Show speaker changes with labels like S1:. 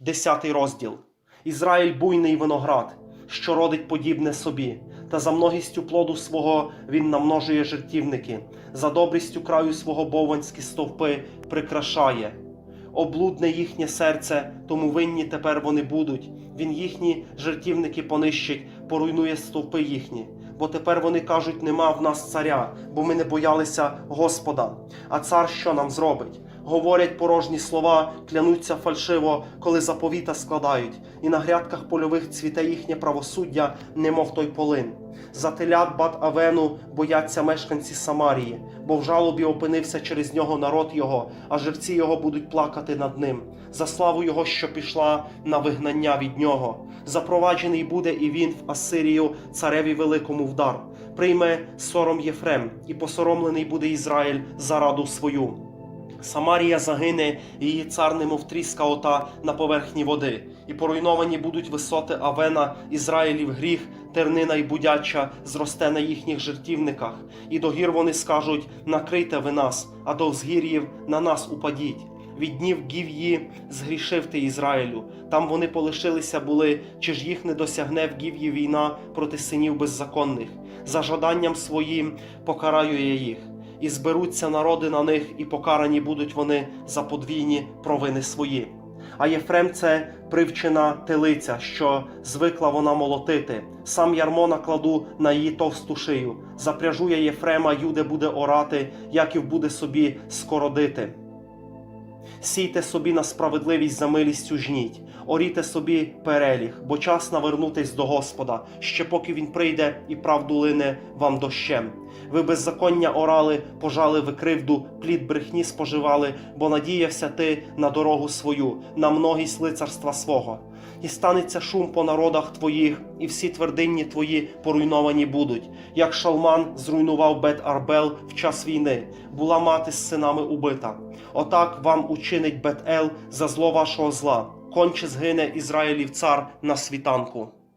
S1: Десятий розділ. Ізраїль буйний виноград, що родить подібне собі, та за многістю плоду свого він намножує жертівники, за добрістю краю свого бовванські стовпи прикрашає. Облудне їхнє серце, тому винні тепер вони будуть. Він їхні жертівники понищить, поруйнує стовпи їхні. Бо тепер вони кажуть, нема в нас царя, бо ми не боялися Господа. А цар що нам зробить? Говорять порожні слова, клянуться фальшиво, коли заповіта складають, і на грядках польових цвіте їхнє правосуддя, немов той полин. За телят бат Авену бояться мешканці Самарії, бо в жалобі опинився через нього народ його, а жерці його будуть плакати над ним. За славу його, що пішла на вигнання від нього. Запроваджений буде і він в Асирію, цареві великому вдар. Прийме сором Єфрем, і посоромлений буде Ізраїль за раду свою. Самарія загине, її цар немов тріска ота на поверхні води, і поруйновані будуть висоти Авена, Ізраїлів гріх, тернина й будяча зросте на їхніх жертівниках, і до гір вони скажуть: накрийте ви нас, а до взгір'їв на нас упадіть. Від днів Гів'ї згрішив ти Ізраїлю. Там вони полишилися були, чи ж їх не досягне в Гів'ї війна проти синів беззаконних. За жаданням своїм покараю я їх і зберуться народи на них, і покарані будуть вони за подвійні провини свої. А Єфрем це привчена телиця, що звикла вона молотити. Сам ярмо накладу на її товсту шию. Запряжу я Єфрема, юде буде орати, Яків буде собі скородити. Сійте собі на справедливість за милістю жніть, оріте собі переліг, бо час навернутись до Господа, ще поки він прийде і правду лине вам дощем. Ви беззаконня орали, пожали ви кривду, плід брехні споживали, бо надіявся ти на дорогу свою, на многість лицарства свого. І станеться шум по народах твоїх, і всі твердинні твої поруйновані будуть, як шалман зруйнував Бет Арбел в час війни, була мати з синами убита. Отак вам учинить Бет-Ел за зло вашого зла. Конче згине Ізраїлів цар на світанку.